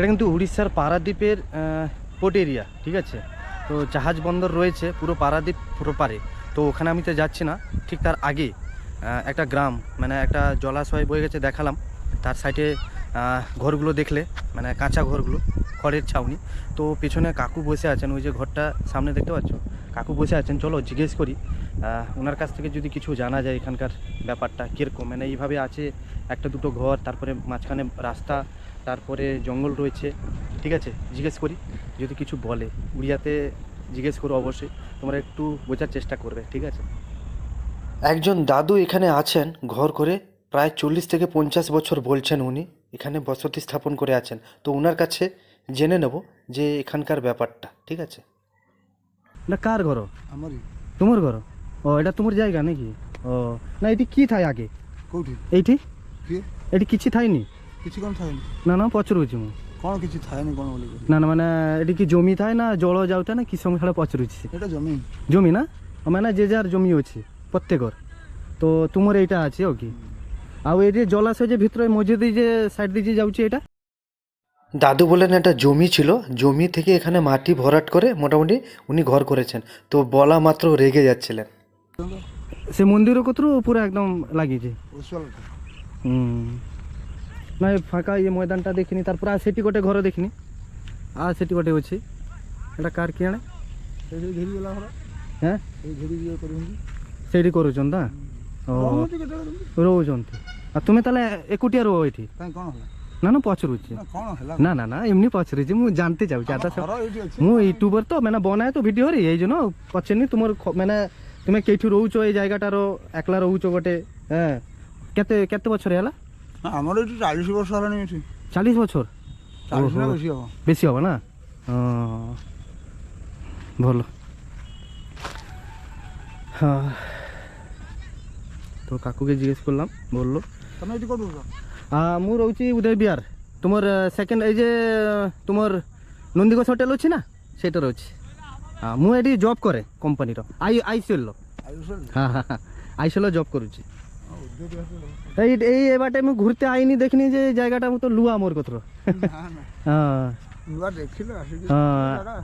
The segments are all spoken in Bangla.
এটা কিন্তু উড়িষ্যার পারাদ্বীপের পোর্ট এরিয়া ঠিক আছে? তো জাহাজ বন্দর রয়েছে পুরো পারাদ্বীপ পুরো পারে তো ওখানে আমি তো যাচ্ছি না, ঠিক তার আগে একটা গ্রাম মানে একটা জলাশয় বয়ে গেছে দেখালাম। তার সাইডে ঘরগুলো দেখলে মানে কাঁচা ঘরগুলো, খড়ের ছাউনি। তো পেছনে কাকু বসে আছেন, ওই যে ঘরটা সামনে দেখতে পাচ্ছ? কাকু বসে আছেন, চলো জিজ্ঞেস করি। ওনার কাছ থেকে যদি কিছু জানা যায় এখানকার ব্যাপারটা, কীরকম? মানে এইভাবে আছে একটা দুটো ঘর, তারপরে মাঝখানে রাস্তা তারপরে জঙ্গল রয়েছে ঠিক আছে? জিজ্ঞেস করি যদি কিছু বলে উড়িয়াতে জিজ্ঞেস করো অবশ্যই তোমরা একটু বোঝার চেষ্টা করবে ঠিক আছে? একজন দাদু এখানে আছেন ঘর করে প্রায় চল্লিশ থেকে পঞ্চাশ বছর বলছেন উনি এখানে বসতি স্থাপন করে আছেন। তো ওনার কাছে জেনে নেব যে এখানকার ব্যাপারটা ঠিক আছে? না কার ঘর? আমার তোমার ঘর? ও এটা তোমার জায়গা নাকি? ও না এটি কি থাই আগে? এইটি? এটি কিছু থাইনি? କିଛି କ'ଣ ଥାଏନି ନା ନା ପଚାରୁଛି ମୁଁ କ'ଣ କିଛି ଥାଏନି କ'ଣ ବୋଲି ନା ନା ମାନେ ଏଠି କି ଜମି ଥାଏ ନା ଜଳ ଯାଉଥାଏ ନା କି ସମୟ ସେଟା ପଚାରୁଛି ଏଇଟା ଜମି জমি না মানে যে যার জমি ଅଛି প্রত্যেকর তো তোমার এইটা আছে ও কি ଆଉ এই যে জলাশয় যে ভিতরে মধ্যে দিয়ে যে সাইড দিয়ে যে যাচ্ছে এটা দাদু বলেন এটা জমি ছিল জমি থেকে এখানে মাটি ভরাট করে মোটামুটি উনি ঘর করেছেন তো বলা মাত্র রেগে যাচ্ছিলেন সে মন্দির কতটু পুরো একদম লাগিয়েছে ଓଷୁଆଲଟା হুম নয় ফাঁকা ইয়ে ময়দানটা দেখিনি তারপর আর সেটি গোটে ঘর দেখিনি। আর সেটি গোটে অছে এটা কার কি আনে? হ্যাঁ? সেটি ଘର তা ঘେরি আর তুমি তাহলে একুটিয়া রো এটি? না না পচরুচি। না না না এমনি পচরুচি মু জানতে যাও চাও চাটা মু ইউটিউবার তো মানে বনায় তো ভিডিও রে এইজন পচেনি তোমার মানে তুমি কেইঠু রহুছো এই জায়গাটার একলা রহুছো গটে হ্যাঁ কেতে কেতে বছর হেলা আমার একটু চালিশ বছর হারা নিয়েছি চালিশ বছর চালিশ না বেশি হবে বেশি হবে না ভালো হ্যাঁ তো কাকুকে জিজ্ঞেস করলাম বলল তুমি এটি কোন ମୁଁ ରହୁଛି ଉଦୟ ବିହାର ତୁମର ସେକେଣ୍ଡ ଏଇ ଯେ ତୁମର ନନ୍ଦିଘୋଷ ହୋଟେଲ ଅଛି ନା ସେଇଟାରେ ଅଛି ହଁ ମୁଁ ଏଠି ଜବ୍ କରେ କମ୍ପାନୀର ଆଇ ଆଇସିଏଲ୍ର ଆଇସିଏଲ୍ ହଁ ହଁ ଆଇସିଏଲ୍ର ଜବ୍ କରୁଛି এই এই আমি ঘুরতে আইনি দেখিনি যে জায়গাটা মতো লুয়া মোর কত হ্যাঁ।, হ্যাঁ।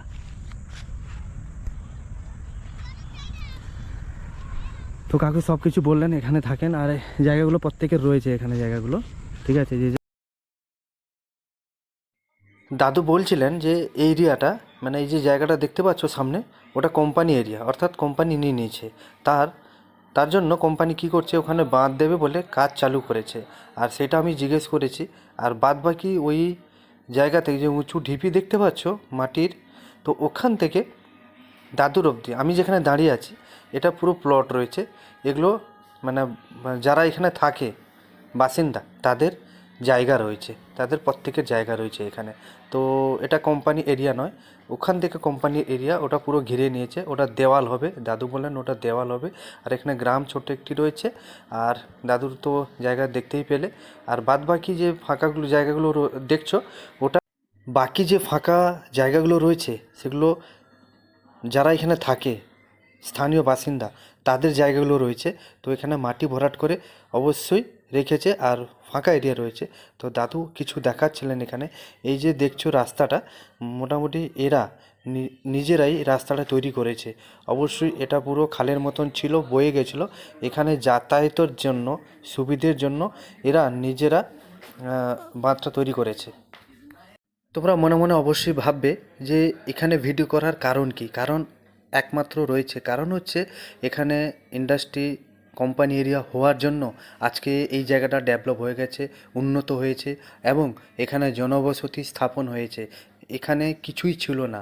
তো কাকু সব কিছু বললেন এখানে থাকেন আর জায়গাগুলো প্রত্যেকের রয়েছে এখানে জায়গাগুলো। ঠিক আছে যে দাদু বলছিলেন যে এরিয়াটা মানে এই যে জায়গাটা দেখতে পাচ্ছ সামনে ওটা কোম্পানি এরিয়া অর্থাৎ কোম্পানি নিয়ে নিয়েছে। তার তার জন্য কোম্পানি কি করছে, ওখানে বাঁধ দেবে বলে কাজ চালু করেছে। আর সেটা আমি জিজ্ঞেস করেছি। আর বাদ বাকি ওই জায়গা থেকে যে উঁচু ঢিপি দেখতে পাচ্ছ, মাটির, তো ওখান থেকে দাদুর অবধি, আমি যেখানে দাঁড়িয়ে আছি, এটা পুরো প্লট রয়েছে। এগুলো মানে যারা এখানে থাকে, বাসিন্দা, তাদের জায়গা রয়েছে, তাদের প্রত্যেকের জায়গা রয়েছে এখানে। তো এটা কোম্পানি এরিয়া নয়, ওখান থেকে কোম্পানি এরিয়া ওটা পুরো ঘিরে নিয়েছে, ওটা দেওয়াল হবে, দাদু বললেন ওটা দেওয়াল হবে। আর এখানে গ্রাম ছোট্ট একটি রয়েছে, আর দাদুর তো জায়গা দেখতেই পেলে। আর বাদ বাকি যে ফাঁকাগুলো জায়গাগুলো দেখছ, ওটা বাকি যে ফাঁকা জায়গাগুলো রয়েছে, সেগুলো যারা এখানে থাকে, স্থানীয় বাসিন্দা, তাদের জায়গাগুলো রয়েছে। তো এখানে মাটি ভরাট করে অবশ্যই রেখেছে আর ফাঁকা এরিয়া রয়েছে। তো দাদু কিছু দেখাচ্ছিলেন এখানে। এই যে দেখছ রাস্তাটা, মোটামুটি এরা নিজেরাই রাস্তাটা তৈরি করেছে। অবশ্যই এটা পুরো খালের মতন ছিল, বয়ে গেছিল। এখানে যাতায়াতের জন্য, সুবিধের জন্য এরা নিজেরা বাঁধটা তৈরি করেছে। তোমরা মনে মনে অবশ্যই ভাববে যে এখানে ভিডিও করার কারণ কি? কারণ একমাত্র রয়েছে। কারণ হচ্ছে এখানে ইন্ডাস্ট্রি কোম্পানি এরিয়া হওয়ার জন্য আজকে এই জায়গাটা ডেভেলপ হয়ে গেছে উন্নত হয়েছে এবং এখানে জনবসতি স্থাপন হয়েছে। এখানে কিছুই ছিল না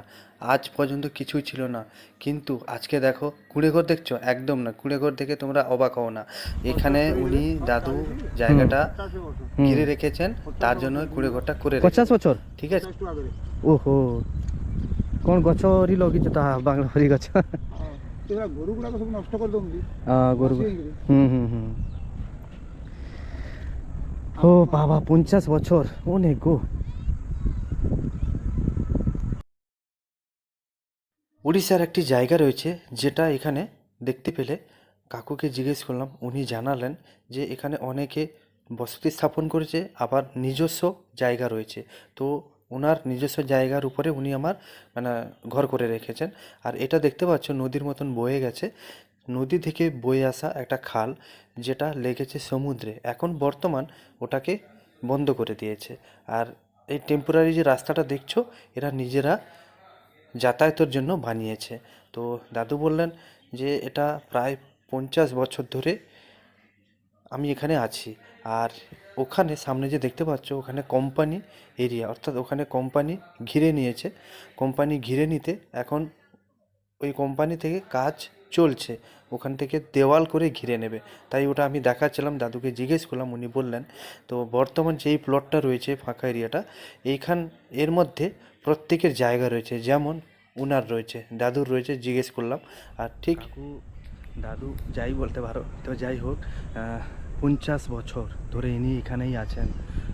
আজ পর্যন্ত কিছুই ছিল না। কিন্তু আজকে দেখো কুড়েঘর দেখছ? একদম না কুড়েঘর দেখে তোমরা অবাক হও না। এখানে উনি দাদু জায়গাটা ঘিরে রেখেছেন তার জন্য কুড়েঘরটা করে পঞ্চাশ বছর? ঠিক আছে? ওহো কোন গছরই রি লগিছে তা বাংলা গছ ଗୋରୁ ଗୁଡ଼ାକ ସବୁ ନଷ୍ଟ କରିଦେଉଛନ୍ତି ଗୋରୁ ବସିଯାଇକିରି। হুম হুম হুম ও বাবা পঞ্চাশ বছর অনেক গো উড়িষ্যার একটি জায়গা রয়েছে যেটা এখানে দেখতে পেলে কাকুকে জিজ্ঞেস করলাম উনি জানালেন যে এখানে অনেকে বসতি স্থাপন করেছে আবার নিজস্ব জায়গা রয়েছে তো ওনার নিজস্ব জায়গার উপরে উনি আমার মানে ঘর করে রেখেছেন। আর এটা দেখতে পাচ্ছ, নদীর মতন বয়ে গেছে। নদী থেকে বয়ে আসা একটা খাল, যেটা লেগেছে সমুদ্রে, এখন বর্তমান ওটাকে বন্ধ করে দিয়েছে। আর এই টেম্পোরারি যে রাস্তাটা দেখছ, এরা নিজেরা যাতায়াতের জন্য বানিয়েছে। তো দাদু বললেন যে, এটা প্রায় পঞ্চাশ বছর ধরে আমি এখানে আছি। আর ওখানে সামনে যে দেখতে পাচ্ছ, ওখানে কোম্পানি এরিয়া অর্থাৎ ওখানে কোম্পানি ঘিরে নিয়েছে। কোম্পানি ঘিরে নিতে এখন ওই কোম্পানি থেকে কাজ চলছে, ওখান থেকে দেওয়াল করে ঘিরে নেবে। তাই ওটা আমি দেখাচ্ছিলাম, দাদুকে জিজ্ঞেস করলাম, উনি বললেন, তো বর্তমান যেই প্লটটা রয়েছে ফাঁকা এরিয়াটা এইখান, এর মধ্যে প্রত্যেকের জায়গা রয়েছে, যেমন উনার রয়েছে, দাদুর রয়েছে, জিজ্ঞেস করলাম। আর ঠিক দাদু যাই বলতে পারো, তো যাই হোক পঞ্চাশ বছর ধরে ইনি এখানেই আছেন।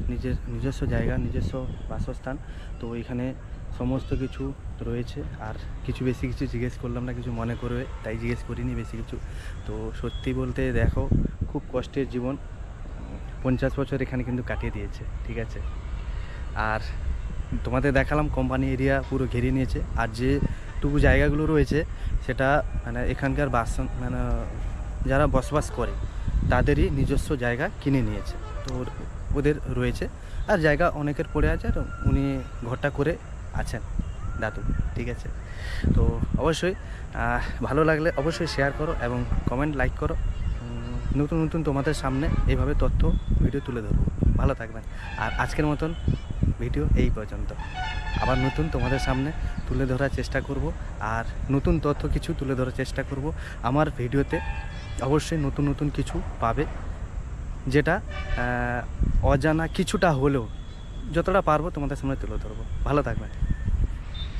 নিজের, নিজস্ব জায়গা, নিজস্ব বাসস্থান। তো এখানে সমস্ত কিছু রয়েছে। আর কিছু বেশি কিছু জিজ্ঞেস করলাম না, কিছু মনে করবে তাই জিজ্ঞেস করিনি বেশি কিছু। তো সত্যি বলতে দেখো, খুব কষ্টের জীবন। পঞ্চাশ বছর এখানে কিন্তু কাটিয়ে দিয়েছে, ঠিক আছে? আর তোমাদের দেখালাম কোম্পানি এরিয়া পুরো ঘিরে নিয়েছে। আর যেটুকু জায়গাগুলো রয়েছে, সেটা মানে এখানকার বাস মানে যারা বসবাস করে তাদেরই নিজস্ব জায়গা কিনে নিয়েছে। তো ওদের রয়েছে। আর জায়গা অনেকের পড়ে আছে আর উনি ঘরটা করে আছেন, দাদু, ঠিক আছে? তো অবশ্যই ভালো লাগলে অবশ্যই শেয়ার করো এবং কমেন্ট লাইক করো। নতুন নতুন তোমাদের সামনে এইভাবে তথ্য ভিডিও তুলে ধরবো। ভালো থাকবেন। আর আজকের মতন ভিডিও এই পর্যন্ত। আবার নতুন তোমাদের সামনে তুলে ধরার চেষ্টা করব। আর নতুন তথ্য কিছু তুলে ধরার চেষ্টা করব। আমার ভিডিওতে অবশ্যই নতুন নতুন কিছু পাবে, যেটা অজানা কিছুটা হলেও যতটা পারব তোমাদের সামনে তুলে ধরবো। ভালো থাকবে